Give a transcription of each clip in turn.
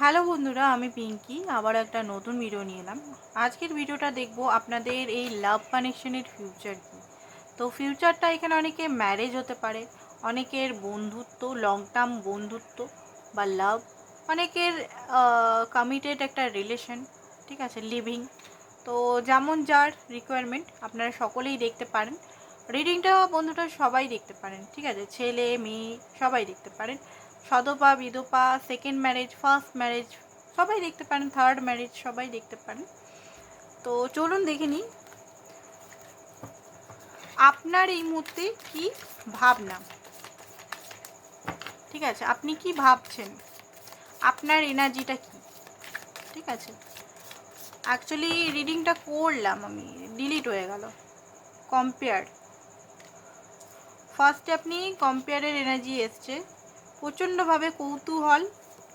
Hello বন্ধুরা, আমি পিঙ্কি। আবার একটা নতুন ভিডিও নিয়ে এলাম। আজকের ভিডিওটা দেখব আপনাদের এই লাভ কানেকশনের ফিউচার কি। তো ফিউচারটা এখানে অনেকে ম্যারেজ হতে পারে, অনেকের বন্ধুত্ব লং টার্ম বন্ধুত্ব বা লাভ অনেকের কমিটেড একটা রিলেশন ঠিক আছে লিভিং তো যেমন যার রিকোয়ারমেন্ট আপনারা সকলেই দেখতে পারেন। রিডিংটা বন্ধুটা সবাই দেখতে পারেন, ঠিক আছে, ছেলে, মেয়ে সবাই দেখতে পারেন। সদপা বিধপা সেকেন্ড ম্যারেজ ফার্স্ট ম্যারেজ সবাই দেখতে পারেন থার্ড ম্যারেজ সবাই দেখতে পারেন। তো চলুন দেখে নিই, আপনার এই মুহূর্তে কি ভাবনা? ঠিক আছে, আপনি কি ভাবছেন? আপনার এনার্জিটা কি? ঠিক আছে। অ্যাকচুয়ালি রিডিংটা করলাম আমি ডিলিট হয়ে গেল কম্পেয়ার ফার্স্টে আপনি কম্পেয়ারের এনার্জি এসছে। প্রচণ্ডভাবে কৌতূহল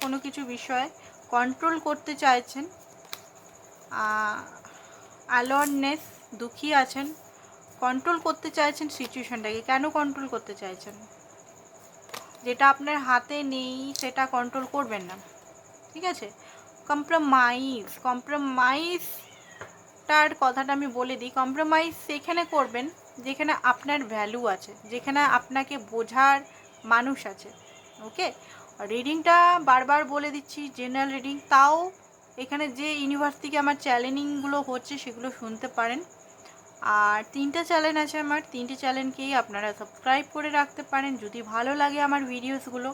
কোনো কিছু বিষয়ে কন্ট্রোল করতে চাইছেন। অ্যালোয়ারনেস দুঃখী আছেন। কন্ট্রোল করতে চাইছেন সিচুয়েশনটাকে কেন কন্ট্রোল করতে চাইছেন? যেটা আপনার হাতে নেই, সেটা কন্ট্রোল করবেন না। ঠিক আছে? কম্প্রোমাইজ কম্প্রোমাইজটার কথাটা আমি বলে দিই। কম্প্রোমাইজ সেখানে করবেন, যেখানে আপনার ভ্যালু আছে, যেখানে আপনাকে বোঝার মানুষ আছে। ওকে রিডিংটা বারবার বলে দিচ্ছি জেনারেল রিডিং তাও এখানে যে ইউনিভার্স থেকে আমার চ্যালেঞ্জিংগুলো হচ্ছে সেগুলো শুনতে পারেন। আর তিনটে চ্যানেল আছে আমার, তিনটে চ্যানেলকেই আপনারা সাবস্ক্রাইব করে রাখতে পারেন, যদি ভালো লাগে আমার ভিডিওসগুলো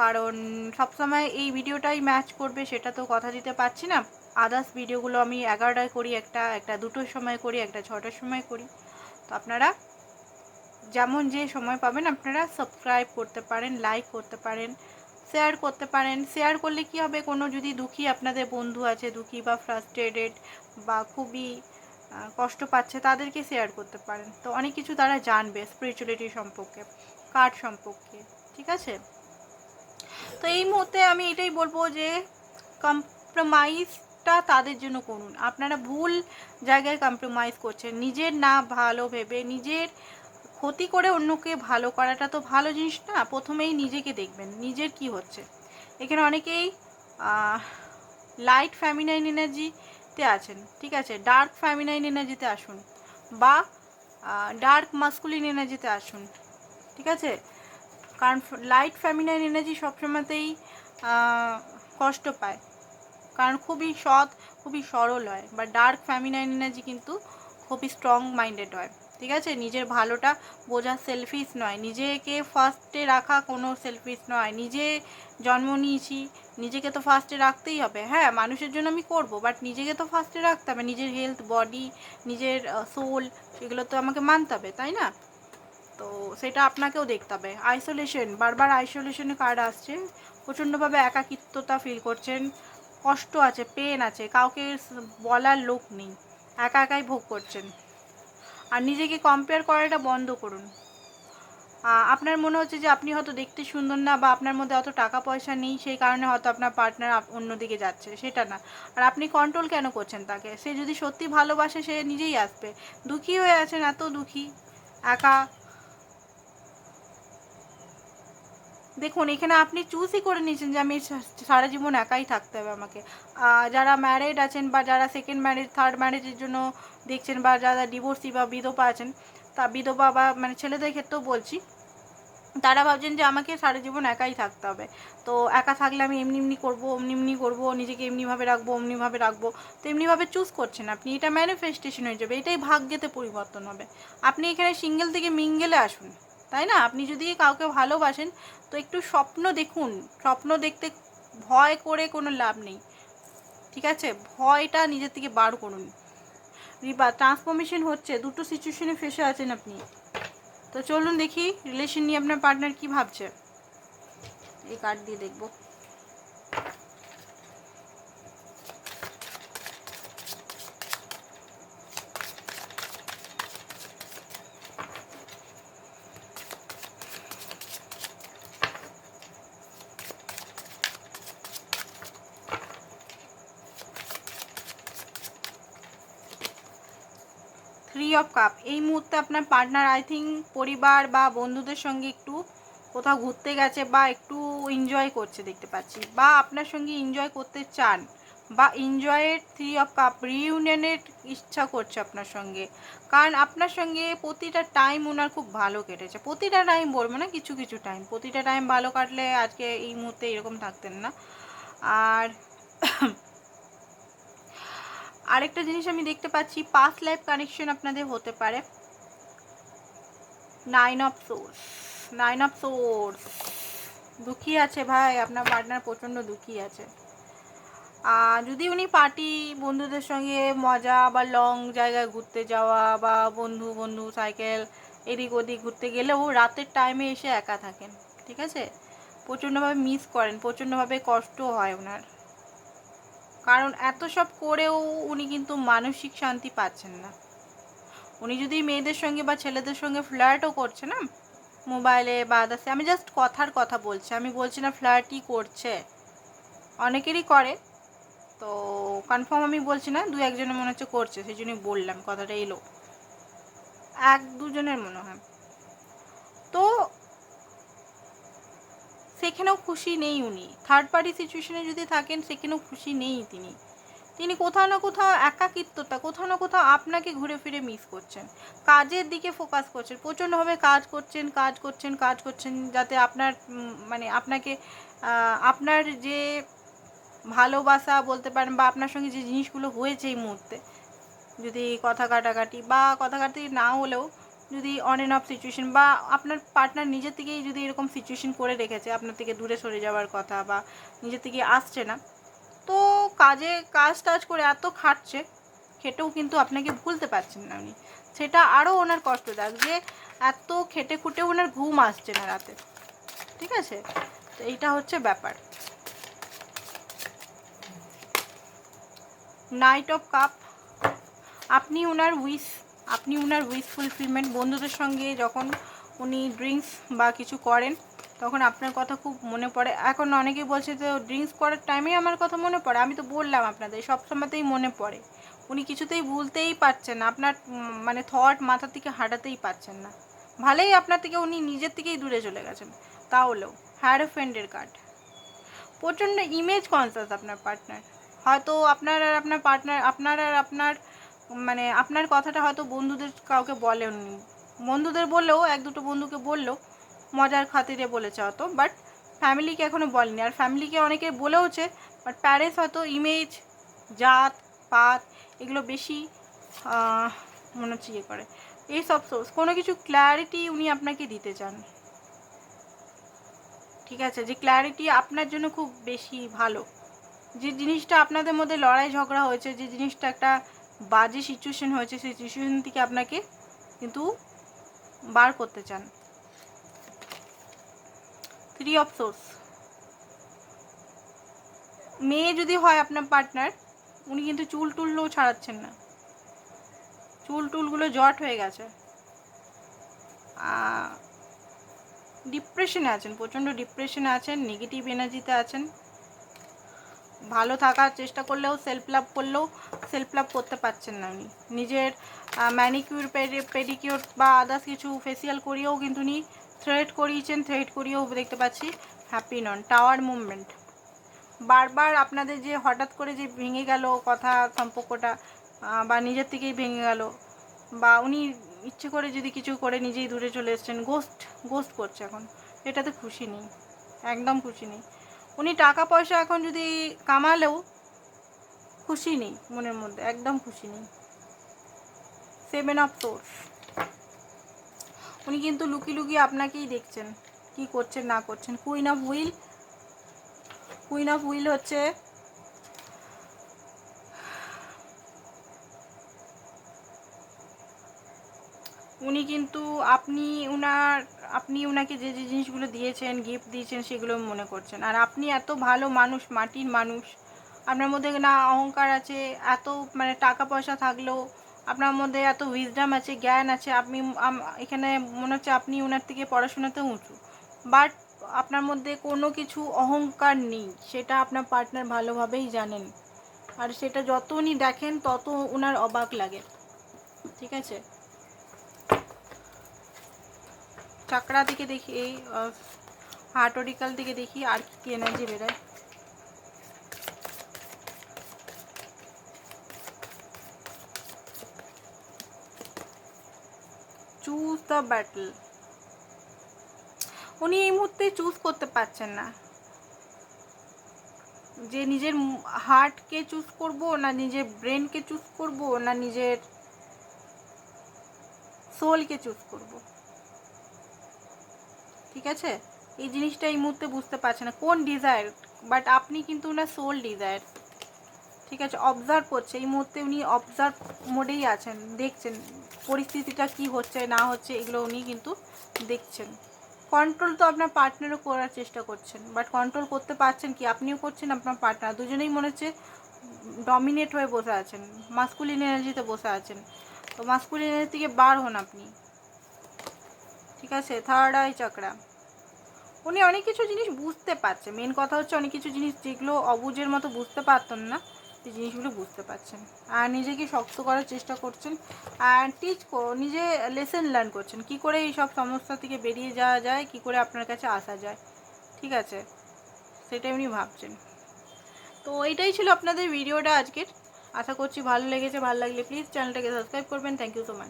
কারণ সবসময় এই ভিডিওটাই ম্যাচ করবে, সেটা তো কথা দিতে পারছি না। আদার্স ভিডিওগুলো আমি এগারোটায় করি, একটা একটা দুটোর সময় করি, একটা ছটার সময় করি। তো আপনারা যেমন যে সময় পাবেন আপনারা সাবস্ক্রাইব করতে পারেন লাইক করতে পারেন শেয়ার করতে পারেন। শেয়ার করলে কি হবে? কোনো যদি দুঃখী আপনাদের বন্ধু আছে, দুঃখী বা ফ্রাস্ট্রেটেড বা খুবই কষ্ট পাচ্ছে, তাদেরকে শেয়ার করতে পারেন। তো অনেক কিছু তারা জানবে স্পিরিচুয়ালিটি সম্পর্কে কার্ড সম্পর্কে, ঠিক আছে? তো এই মুহূর্তে আমি এটাই বলব যে কম্প্রোমাইজটা তাদের জন্য করুন। আপনারা ভুল জায়গায় কম্প্রোমাইজ করছেন। নিজের না ভালো ভেবে, নিজের ক্ষতি করে অন্যকে ভালো করাটা তো ভালো জিনিস না, প্রথমেই নিজেকে দেখবেন, নিজের কি হচ্ছে। এখানে অনেকেই লাইট ফ্যামিনাইন এনার্জিতে আছেন, ঠিক আছে? ডার্ক ফ্যামিনাইন এনার্জিতে আসুন বা ডার্ক মাস্কুলিন এনার্জিতে আসুন, ঠিক আছে? কারণ লাইট ফ্যামিনাইন এনার্জি সবসময়তেই কষ্ট পায়। কারণ খুবই সৎ, খুবই সরল হয় বা ডার্ক ফ্যামিনাইন এনার্জি কিন্তু খুবই স্ট্রং মাইন্ডেড হয়। ঠিক আছে? নিজের ভালোটা বোঝা সেলফিস নয়। নিজেকে ফার্স্টে রাখা কোনো সেলফিস নয়। নিজে জন্ম নিয়েছি, নিজেকে তো ফার্স্টে রাখতেই হবে। হ্যাঁ মানুষের জন্য আমি করব বাট নিজেকে তো ফার্স্টে রাখতে হবে। নিজের হেলথ বডি নিজের সোল সেগুলো তো আমাকে মানতে হবে, তাই না? তো সেটা আপনাকেও দেখতে হবে। আইসোলেশন বারবার আইসোলেশনে কার্ড আসছে। প্রচণ্ডভাবে একাকিত্বতা ফিল করছেন। কষ্ট আছে পেন আছে। কাউকে বলার লোক নেই। একা একাই ভোগ করছেন। আর নিজেকে কম্পেয়ার করাটা বন্ধ করুন। আপনার মনে হচ্ছে যে আপনি হয়তো দেখতে সুন্দর না বা আপনার মধ্যে অত টাকা পয়সা নেই, সেই কারণে হয়তো আপনার পার্টনার অন্যদিকে যাচ্ছে, সেটা না। আর আপনি কন্ট্রোল কেন করছেন তাকে? সে যদি সত্যি ভালোবাসে, সে নিজেই আসবে। দুঃখী হয়ে আছেন এত দুঃখী? একা? দেখুন, এখানে আপনি চুজই করে নিয়েছেন যে আমি সারা জীবন একাই থাকতে হবে আমাকে। যারা ম্যারিড আছেন বা যারা সেকেন্ড ম্যারেজ থার্ড ম্যারেজের জন্য দেখছেন বা যারা ডিভোর্সি বা বিধবা আছেন, তা বিধবা বা মানে ছেলেদের ক্ষেত্রেও বলছি, তারা ভাবছেন যে আমাকে সারা জীবন একাই থাকতে হবে। তো একা থাকলে আমি এমনি এমনি করব, অমনি এমনি করব, নিজেকে এমনিভাবে রাখব অমনিভাবে রাখব। তো এমনিভাবে চুজ করছেন আপনি, এটা ম্যানিফেস্টেশন হয়ে যাবে, এটাই ভাগ্যেতে পরিবর্তন হবে। আপনি এখানে সিঙ্গেল থেকে মিঙ্গেলে আসুন, তাই না? আপনি যদি কাউকে ভালোবাসেন, তো একটু স্বপ্ন দেখুন, স্বপ্ন দেখতে ভয় করে কোনো লাভ নেই। ঠিক আছে? ভয়টা নিজের থেকে বার করুন। রিবা, ট্রান্সফরমেশন হচ্ছে, দুটো সিচুয়েশনে ফেসে আছেন আপনি। তো চলুন দেখি রিলেশন নিয়ে আপনার পার্টনার কি ভাবছে। এই কার্ড দিয়ে দেখব। অফ কাপ এই মুহূর্তে আপনার পার্টনার আই থিঙ্ক পরিবার বা বন্ধুদের সঙ্গে একটু কোথাও ঘুরতে গেছে বা একটু এনজয় করছে দেখতে পাচ্ছি বা আপনার সঙ্গে এনজয় করতে চান বা এনজয়ের থ্রি অফ কাপ রিউনিয়নের ইচ্ছা করছে আপনার সঙ্গে। কারণ আপনার সঙ্গে প্রতিটা টাইম ওনার খুব ভালো কেটেছে। প্রতিটা টাইম বলব না, কিছু কিছু টাইম প্রতিটা টাইম ভালো কাটলে আজকে এই মুহূর্তে এরকম থাকতেন না। আর আরেকটা জিনিস আমি দেখতে পাচ্ছি পাস লাইফ কানেকশন আপনাদের হতে পারে। Nine of source nine of source দুঃখী আছে ভাই, আপনার পার্টনার প্রচণ্ড দুঃখী আছে। আর যদি উনি পার্টি বন্ধুদের সঙ্গে মজা বা লং জায়গায় ঘুরতে যাওয়া বা বন্ধু বন্ধু সাইকেল এদিক ওদিক ঘুরতে গেলেও রাতের টাইমে এসে একা থাকেন, ঠিক আছে? প্রচণ্ডভাবে মিস করেন, প্রচণ্ডভাবে কষ্ট হয় ওনার। কারণ এত সব করেও উনি কিন্তু মানসিক শান্তি পাচ্ছেন না। উনি যদি মেয়েদের সঙ্গে বা ছেলেদের সঙ্গে ফ্ল্যাটও করছে না, মোবাইলে বা আদার্সে আমি জাস্ট কথার কথা বলছি, আমি বলছি না ফ্ল্যাটই করছে। অনেকেরই করে, তো কনফার্ম আমি বলছি না, দু একজনের মনে হচ্ছে করছে, সেই জন্যই বললাম, কথাটা এলো। এক দুজনের মনে হয়। তো সেখানেও খুশি নেই উনি। থার্ড পার্টি সিচুয়েশনে যদি থাকেন, সেখানেও খুশি নেই তিনি। তিনি কোথাও না কোথাও একাকিত্বতা, কোথাও না কোথাও আপনাকে ঘুরে ফিরে মিস করছেন। কাজের দিকে ফোকাস করছেন, প্রচণ্ডভাবে কাজ করছেন কাজ করছেন কাজ করছেন, যাতে আপনার মানে আপনাকে আপনার যে ভালোবাসা বলতে পারেন বা আপনার সঙ্গে যে জিনিসগুলো হয়েছে এই মুহূর্তে, যদি কথা কাটাকাটি বা কথা কাটাকাটি না হলেও যদি অন অ্যান্ড অফ সিচুয়েশন বা আপনার পার্টনার নিজের থেকেই যদি এরকম সিচুয়েশন করে রেখেছে, আপনার থেকে দূরে সরে যাওয়ার কথা বা নিজের থেকে আসছে না, তো কাজে কাজ টাজ করে এত খাটছে, খেটেও কিন্তু আপনাকে ভুলতে পারছেন না উনি। সেটা আরও ওনার কষ্টদায়ক যে এত খেটে খুটে ওনার ঘুম আসছে না রাতে। ঠিক আছে? তো এইটা হচ্ছে ব্যাপার। নাইট অফ কাপ আপনি ওনার উইশ আপনি ওনার উইশ ফুলফিলমেন্ট বন্ধুদের সঙ্গে যখন উনি ড্রিঙ্কস বা কিছু করেন, তখন আপনার কথা খুব মনে পড়ে। এখন অনেকেই বলছে যে ড্রিঙ্কস করার টাইমেই আমার কথা মনে পড়ে। আমি তো বললাম আপনাদের, সব সময়তেই মনে পড়ে। উনি কিছুতেই ভুলতেই পারছেন না, আপনার মানে থট মাথা থেকে হাঁটাতেই পারছেন না। ভালোই আপনার থেকে উনি নিজের থেকেই দূরে চলে গেছেন। তাহলেও হ্যাড ফ্রেন্ডের কার্ড প্রচণ্ড ইমেজ কনসাস আপনার পার্টনার হয়তো আপনার আর আপনার পার্টনার আপনার আর আপনার মানে আপনার কথাটা হয়তো বন্ধুদের কাউকে বলেননি। বন্ধুদের বললেও, এক দুটো বন্ধুকে বললেও মজার খাতিরে বলেছে হয়তো বাট ফ্যামিলিকে এখনও বলেনি। আর ফ্যামিলিকে অনেকে বলেওছে বাট প্যারেন্টস হয়তো ইমেজ জাত, পাত, এগুলো বেশি মনে হচ্ছে ইয়ে করে। এইসব সোর্স কোনো কিছু ক্ল্যারিটি উনি আপনাকে দিতে চান। ঠিক আছে? যে ক্ল্যারিটি আপনার জন্য খুব বেশি ভালো। যে জিনিসটা আপনাদের মধ্যে লড়াই ঝগড়া হয়েছে, যে জিনিসটা একটা বাজে সিচুয়েশন হয়েছে, সেই সিচুয়েশন থেকে আপনাকে কিন্তু বার করতে চান। থ্রি অফ সোর্স মেয়ে যদি হয় আপনার পার্টনার উনি কিন্তু চুল টুলও ছাড়াচ্ছেন না। চুল টুলগুলো জট হয়ে গেছে। ডিপ্রেশনে আছেন, প্রচণ্ড ডিপ্রেশনে আছেন নেগেটিভ এনার্জিতে আছেন। ভালো থাকার চেষ্টা করলেও সেলফ লাভ করলেও সেলফ লাভ করতে পারছেন না উনি। নিজের ম্যানিকিউর পেডিকিউর বা আদার্স কিছু ফেসিয়াল করিয়েও কিন্তু উনি থ্রেড করিয়েছেন থ্রেড করিয়েও দেখতে পাচ্ছি হ্যাপি নন। টাওয়ার মুভমেন্ট বারবার আপনাদের যে হঠাৎ করে যে ভেঙে গেল কথা, সম্পর্কটা বা নিজের থেকেই ভেঙে গেল, বা উনি ইচ্ছে করে যদি কিছু করে নিজেই দূরে চলে এসেছেন গোস্ট গোস্ট করছে এখন। এটাতে খুশি নেই, একদম খুশি নেই। উনি টাকা পয়সা এখন যদি কামালেও খুশি নেই মনের মধ্যে, একদম খুশি নেই। সেভেন অফ সোর্স উনি কিন্তু লুকি লুকি আপনাকেই দেখছেন, কি করছেন, না করছেন। Queen of wheel queen of wheel হচ্ছে উনি কিন্তু আপনি উনার আপনি উনাকে যে যে জিনিসগুলো দিয়েছেন গিফট দিয়েছেন, সেগুলো মনে করছেন। আর আপনি এত ভালো মানুষ, মাটির মানুষ আপনার মধ্যে না অহংকার আছে, এত মানে টাকা পয়সা থাকলেও আপনার মধ্যে এত উইজডাম আছে, জ্ঞান আছে, আপনি এখানে মনে হচ্ছে আপনি ওনার থেকে পড়াশোনাতে উঁচু। বাট আপনার মধ্যে কোনো কিছু অহংকার নেই, সেটা আপনার পার্টনার ভালোভাবেই জানেন। আর সেটা যত উনি দেখেন, তত ওনার অবাক লাগে। ঠিক আছে? চাকরা থেকে দেখি, এই হার্ট ওরিকাল থেকে দেখি, আর কি এনার্জি বেরোয়। চুজ দ্য ব্যাটল উনি এই মুহূর্তে চুজ করতে পারছেন না। যে নিজের হার্টকে চুজ করব না, নিজের ব্রেনকে চুজ করব না, নিজের সোলকে চুজ করব। ঠিক আছে? এই জিনিসটা এই মুহূর্তে বুঝতে পারছে না। কোন ডিজায়ার বাট আপনি কিন্তু ওনার সোল ডিজায়ার ঠিক আছে অবজার্ভ করছে। এই মুহূর্তে উনি অবজার্ভ মোডেই আছেন, দেখছেন পরিস্থিতিটা কি হচ্ছে, না হচ্ছে, এগুলো উনি কিন্তু দেখছেন। কন্ট্রোল তো আপনার পার্টনারও করার চেষ্টা করছেন বাট কন্ট্রোল করতে পারছেন কি? আপনিও করছেন, আপনার পার্টনার দুজনেই মনে হচ্ছে ডমিনেট হয়ে বসে আছেন মাস্কুলিন এনার্জিতে বসে আছেন। তো মাস্কুলিন এনার্জি থেকে বার হন আপনি। ঠিক আছে থার্ড আই চক্রা উনি অনেক কিছু জিনিস বুঝতে পারছে। মেন কথা হচ্ছে অনেক কিছু জিনিস যেগুলো অবুজের মতো বুঝতে পারতেন না। সেই জিনিসগুলো বুঝতে পারছেন। আর নিজেকে শক্ত করার চেষ্টা করছেন আর টিচ নিজে লেসেন লার্ন করছেন। কি করে এই সব সমস্যা থেকে বেরিয়ে যাওয়া যায়, কি করে আপনার কাছে আসা যায়, ঠিক আছে? সেটা এমনি ভাবছেন। তো এইটাই ছিল আপনাদের ভিডিওটা আজকের। আশা করছি ভালো লেগেছে, ভালো লাগলে প্লিজ চ্যানেলটাকে সাবস্ক্রাইব করবেন। Thank you so much